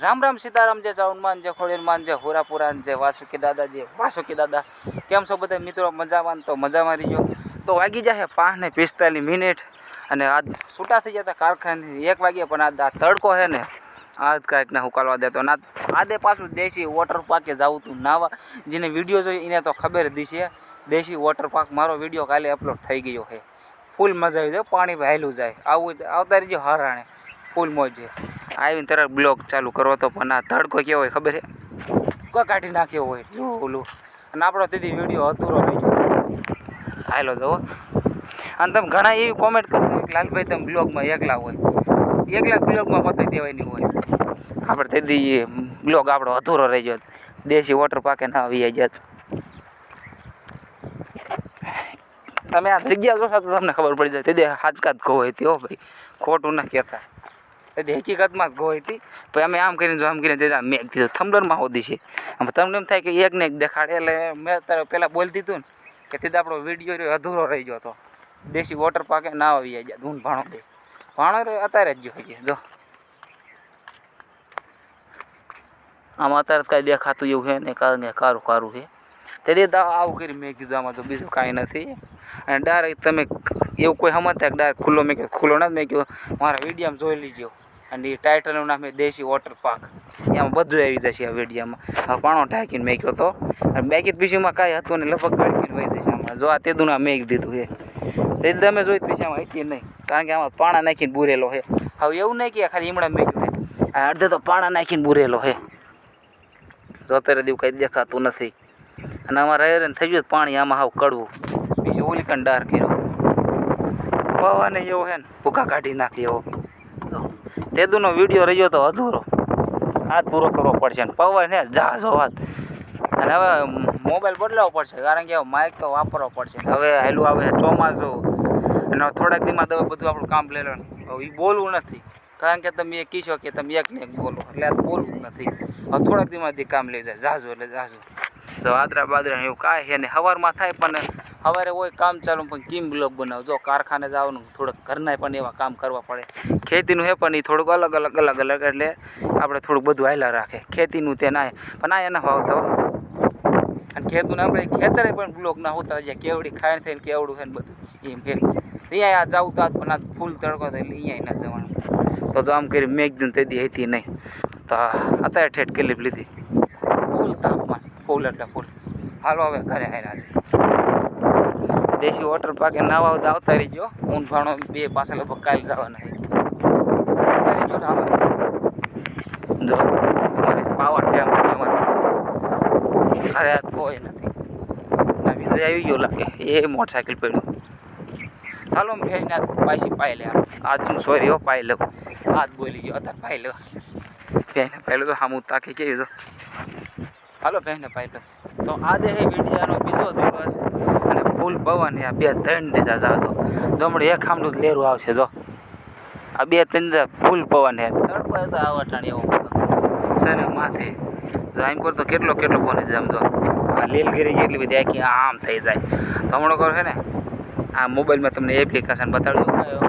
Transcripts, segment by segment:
રામ રામ સીતારામ જે ચાઉનમાન જે ખોડીરમાન જે હોરાપુરાન જે વાસુકી દાદા જે વાસુકી દાદા. કેમ છો બધા મિત્રો? મજામાં તો મજામાં રહીજો. તો વાગી જશે પાંચ ને પિસ્તાલીસ મિનિટ અને આજ છૂટા થઈ જતા કારખાને એક વાગ્યા પણ આજ આ તડકો છે ને, આજ કાંઈક ને હુકાલવા દેતો ના આદે પાછું દેશી વોટર પાર્કે જવું તું નાવા. જેને વીડિયો જોઈ એને તો ખબર દીશે દેશી વોટર પાર્ક મારો વીડિયો કાલે અપલોડ થઈ ગયો છે. ફૂલ મજા આવી જાય, પાણી વહેલું જાય. આવું આવતા રહીજો હરાણે. ફૂલ મોજ. આવીને તરત બ્લોગ ચાલુ કરવો તો પણ આ તડકો કેવો હોય ખબર છે? કોઈ કાઢી નાખ્યો હોય જો ઓલું. અને આપણો તેથી વીડિયો અધૂરો રહી ગયો. હાલો જુઓ. અને તમે ઘણા એવી કોમેન્ટ કરતા હોય કે લાલભાઈ તમે બ્લોગમાં એકલા હોય. એકલા બ્લોગમાં પતાવી દેવાની હોય. આપણે તેથી બ્લોગ આપણો અધૂરો રહી ગયો. દેશી વોટર પાર્કે ના આવી જાત. તમે આ જગ્યા જોશો તો તમને ખબર પડી જાય. તે હાજકાત કહો હોય તેઓ ભાઈ. ખોટું ના કહેતા. તે હકીકતમાં ગો હતી. પછી અમે આમ કરીને જો આમ કરીને દીધા મેં કીધું થંબલરમાં હોદી છે. આમ તમને એમ થાય કે એક ને એક દેખાડે. એટલે મેં તારે પહેલાં બોલતી દીધું ને કે તે આપણો વીડિયો અધૂરો રહી ગયો હતો. દેશી વોટર પાર્કે ના આવી જાય, ધૂન ભાણો દે ભાણો અત્યારે જ જોઈએ જો. આમાં અત્યારે કાંઈ દેખાતું એવું છે ને કારણ કે કારું કારું છે તે દે આવું કરી મેં કીધું, આમાં તો બીજું કાંઈ નથી. અને ડાયરેક્ટ તમે એવું કોઈ સમજતા ડાયરેક્ટ ખુલ્લો મેં કીધું, ખુલ્લો નથી. મેં કીધું, મારા વિડીયામાં જોઈ લીજો. અને એ ટાઇટલનું નામ છે દેશી વોટર પાર્ક એમાં બધું આવી જશે આ વિડીયામાં પાણો ઢાંકીને મેં હતો તો. અને બાકી પીછીમાં કાંઈ હતું ને લગભગ ગળકીને વહી જશે આમાં. જો આ તેદું ના મેક દીધું છે. તે તમે જોઈ પછી આમાં હતી નહીં. કારણ કે આમાં પાણા નાખીને બુરેલો છે. હવે એવું નહીં કે ખાલી ઈમડા મેં આ અડધે તો પાણા નાખીને બુરેલો છે. જો અત્યારે દીવું કંઈ દેખાતું નથી. અને અમારે હેરાન થઈ ગયું પાણી, આમાં હાવ કડવું. પછી ઓલી કંડાર કર્યો. પવાને એવો હે ને ભૂકા કાઢી નાખી એવો. તેદુનો વીડિયો રહ્યો તો અધૂરો. હાથ પૂરો કરવો પડશે ને પવન ને જહાજો વાત અને હવે મોબાઈલ બદલાવવો પડશે, કારણ કે માઇક તો વાપરવો પડશે. હવે હેલું આવે ચોમાસું. અને થોડાક દીમાં દવા બધું આપણું કામ લઈ લેવાનું એ બોલવું નથી. કારણ કે તમે એ કીશો કે તમે એક ને એક બોલો. એટલે બોલવું નથી. હવે થોડાક દીમાંથી કામ લઈ જાય. જાજો એટલે જાજુ. તો આદરા બાદરા એવું કાંઈ છે ને સવારમાં થાય પણ સવારે હોય કામ ચાલુ, પણ કેમ બ્લોક બનાવો? જો કારખાને જવાનું, થોડુંક ઘરના પણ એવા કામ કરવા પડે. ખેતીનું હે પણ એ થોડુંક અલગ અલગ અલગ અલગ, એટલે આપણે થોડુંક બધું હાલ્યા રાખે. ખેતીનું તે ના પણ આ એના ભાવ તો. અને ખેતનું આપણે ખેતરે પણ બ્લોક ના હોતા જાય કેવડી ખાય થઈને કેવડું છે ને બધું, એમ કે અહીંયા આ જવું તો પણ આ ફૂલ તડકો થાય એટલે અહીંયા ના જવાનું. તો આમ કરી મેઘદૂન તે દી હતી નહીં. તો અત્યારે ઠેઠ ક્લિપ લીધી. ફૂલ એટલે ફૂલ. હાલો હવે ઘરે આવ્યા છે. દેશી વોટર પાર્કે નાવા આવતા આવતા ગયો. ઊન ભાણો બે પાસે લગભગ કાલે જવાના. જો પાવર ડેમ અરે કોઈ નથી. વિજય આવી ગયો લાગે. એ મોટરસાઇકલ પડ્યું. ચાલો મેં પાછી પાઈ લે. આજ શું સોરી હો, પાઈ લઉં. આજ બોલી ગયો અત્યારે પાઈ પહેને પહેલું તો સામું તાકી કેવી જો. હાલો ભાઈ લઉં તો આ દે વિડિયાનો બીજો દિવસ અને ફૂલ પવન આ બે ત્રણ દીધા જાજો જો. હમણાં એક ખામડું લેરું આવશે, જો. આ બે ત્રણ દીધા ફૂલ પવન હે તડકો તો આવટાણી એવો છે ને માથે. જો આમ કરતો કેટલો કેટલો પવન છે સમજો આ લીલગીરી કેટલી બધી આખી આમ થઈ જાય. તો હમણાં કરો છે ને, આ મોબાઈલમાં તમને એપ્લિકેશન બતાડી.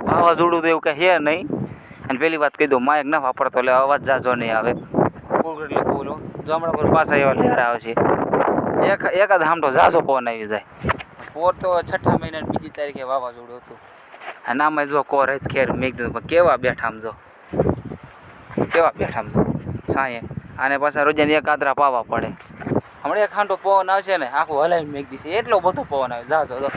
વાવાઝોડું તો એવું કંઈ હે નહીં. અને પહેલી વાત કહી દઉં, માયક ના વાપરતો, એટલે અવાજ જાજો નહીં આવે. ફૂલ જો હમણાં પર પાછા એવા લહેરા આવશે એક એકાદ હામટો ઝાઝો પવન આવી જાય. પોર તો છઠ્ઠા મહિના બીજી તારીખે વાવાઝોડું હતું. અને આમાં જો કોર જ ખેર મેં કીધું પણ કેવા બેઠા જો? કેવા બેઠા જો? સાંયે. આને પાછા રોજાને એક આદરા પાવા પડે. હમણાં એક આંટો પવન આવશે ને આખું હલાવીને મેં દીશે. એટલો બધો પવન આવે. જાજો તો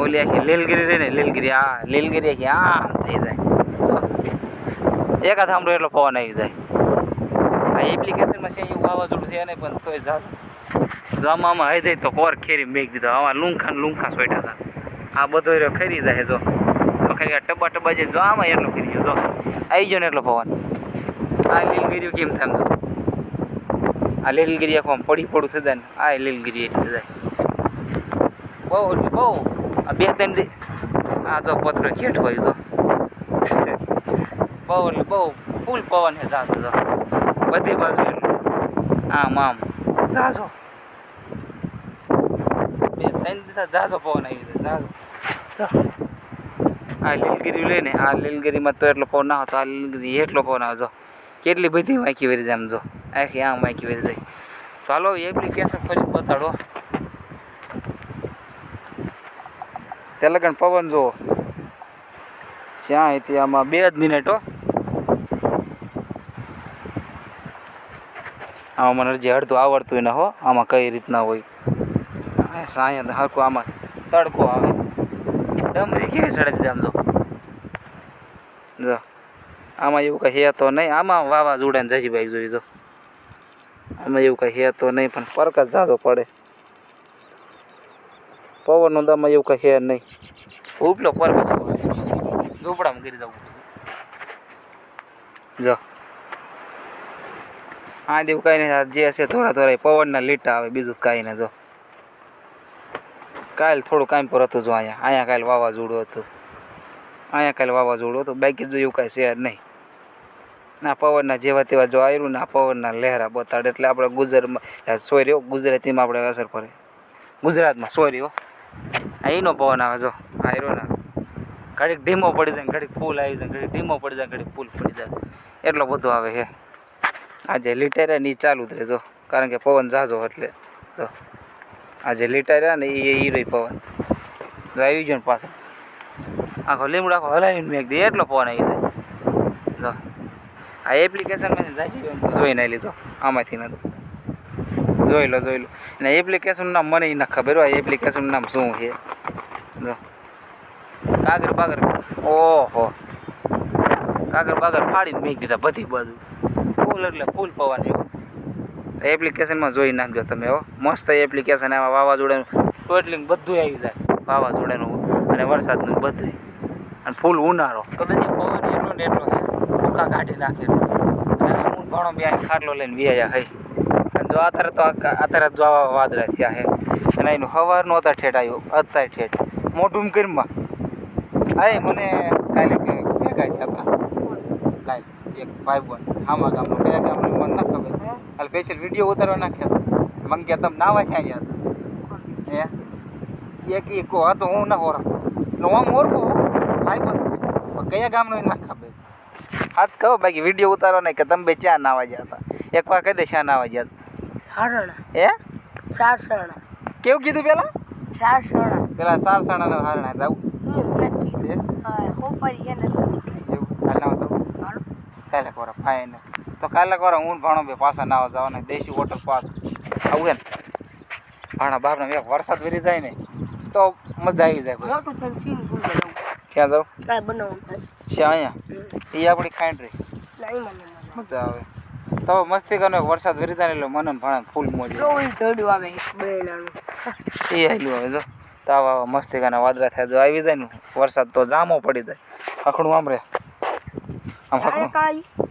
ઓલી આખી લીલગીરી રહી ને લીલગીરી. આ લીલગીરી આખી આમ થઈ જાય. એકાદ હામડો એટલો પવન આવી જાય. આ એપ્લિકેશનમાં છે એવું વાવાઝોડું છે નહીં પણ તોય જાજો જો આમાં આમાં હઈ જાય તો કોર ખેરી મેક દીધો. આમાં લુંખા ને લુંખા હતા. આ બધો રહ્યો ખરી જાય જો. ખરી આ ટબા ટબા જે જો, આમાં એટલો કરી ગયો જો. આવી ગયો ને એટલો પવન. આ લીલગીરી કેમ થાય તો? આ લીલગીરી આખો આમ પડી પડું થઈ જાય ને. આ લીલગીરી એટલી જાય બહુ એટલે બહુ. આ બે ત્રણ આ તો પત્ર ખેટ હોય તો. બહુ એટલે બહુ. ફૂલ પવન છે જાતો જો બધી બાજુ આમ આમ. જાજો. બે ત્રણ દીધા જાજો પવન આવી જાય જાજો. આ લીલગીરી લઈને આ લીલગીરીમાં તો એટલો પવન ના હતો આ લીલગીરી એટલો પવન આવજો કેટલી બધી વાંકી વરી જાય આમ જો. આખી આમ વાંકી વરી જાય. ચાલો એપ્લિકેશન ફરી બતાડો તે લગન પવન જુઓ. ત્યાં આમાં બે જ મિનિટ હો. આમાં મને જે અડધું આવડતું ન હો, આમાં કઈ રીતના હોય? સાંય હરખું આમાં તડકો આવે. ડમરી કેવી સડે આમ જો. જો. આમાં એવું કંઈ હે તો નહીં. આમાં વાવાઝોડા ને જજી બાઈક જોઈ જો. આમાં એવું કંઈ હે તો નહીં, પણ પરક જ જાજો પડે. પવનનો દામાં એવું કંઈ હે નહીં. ઉપલો પરક ગીરી ઝૂંપડામાં કરી જવું જો. આ દેવું કાંઈ નહીં જે હશે થોડા થોડા પવનના લીટા આવે, બીજું કાંઈ નહીં જો. કાલ થોડું કાંઈ પર હતું જો અહીંયા અહીંયા કાલ વાવાઝોડું હતું. અહીંયા કાલ વાવાઝોડું હતું, બાકી જો એવું કાંઈ છે જ નહીં. ના, પવનના જેવા તેવા જો આવ્યું ને પવનના લહેરા બતાડે, એટલે આપણે ગુજરાતમાં સોરી ગુજરાતીમાં આપણે અસર પડે. ગુજરાતમાં સોરી હો. આ એનો પવન આવે જો આયરોના ઘડીક ઢીમો પડી જાય ઘડીક ફૂલ આવી જાય ઘડીક ઢીમો પડી જાય ઘડીક ફૂલ પડી જાય. એટલો બધો આવે છે. આજે લીટાર્યા ને એ ચાલુ જ રહે જો કારણ કે પવન ઝાઝો એટલે. જો. આજે લીટાર્યા ને એ રહી પવન. જો આવી ગયો ને પાછો. આખો લીમડો આખો હલાવીને મેં દે એટલો પવન આવી જાય. જો. આ એપ્લિકેશનમાં જાય જોઈને આવી લીધો. આમાંથી નથી જોઈ લો જોઈ લો. અને એપ્લિકેશનનું નામ મને ના ખબર હોય. એપ્લિકેશનનું નામ શું છે? જો. કાગર બાગર ઓહો. કાગર બાગર ફાડીને મેં દીધા બધી બાજુ. ફૂલ એટલે ફૂલ પવન જેવું એપ્લિકેશનમાં જોઈ નાખજો તમે હો. મસ્ત એપ્લિકેશન આમાં વાવાઝોડાનું ટોટલિંગ બધું આવી જાય. વાવાઝોડાનું અને વરસાદનું બધું અને ફૂલ ઉનાળો. પછી પવન એટલો ને એટલો ભૂકા કાઢી નાખે. હું ઘણો બે ખાટલો લઈને વ્યાયા હઈ. અને જો અત્યારે તો અત્યારે જો આવા વાદળા થયા છે અને એનું સવારનું અત્યારે ઠેઠ આવ્યું. અત્યારે ઠેઠ. મોઢું કરીમાં એ મને કાલે કે ભેગા થયા કાલે એક ભાઈ બોન આમાં ગામનો કયા ગામનું મને ના ખબર. હાલ સ્પેશિયલ વીડિયો ઉતારવા નાખ્યા હતા. મને કે તમે નાવા છે અહીંયા હે? એક એક હતો હું ના ઓળખતો. એટલે હું ઓળખું ભાઈ બોન પણ કયા ગામનો ના ખબર. હાથ કહો બાકી વીડિયો ઉતારવા નહીં કે તમે બે ચા નાવા ગયા હતા. એકવાર કહી દે શા નાવા ગયા હરણા. હતા હે? ચાર સણા કેવું કીધું પેલા? ચાર સણા પેલા સાર ને હારણા જાવું હે? હા ખોપારી એને એવું કાલે નાવા જાવું કાલે કોરા ફાઈન તો કાલે કોરા હું ભાણો બે પાછા નાવા જવાના દેશી વોટર પાસ આવું ને ભાણા બાપને એક વરસાદ વરી જાય ને તો મજા આવી જાય ક્યાં જાવ છે અહીંયા? એ આપણી ખાઈન રહી. મજા આવે. તો મસ્તી કરનો વરસાદ વરી જાય એટલે મને ને ભાણા ફૂલ મોજ આવે. આવે એ આવેલું હવે જો. તાવા આવે મસ્તી કાના વાદળા થાય જો આવી જાય ને વરસાદ તો જામો પડી જાય. આખડું આમ રે આમ અરે હખણું કાંઈ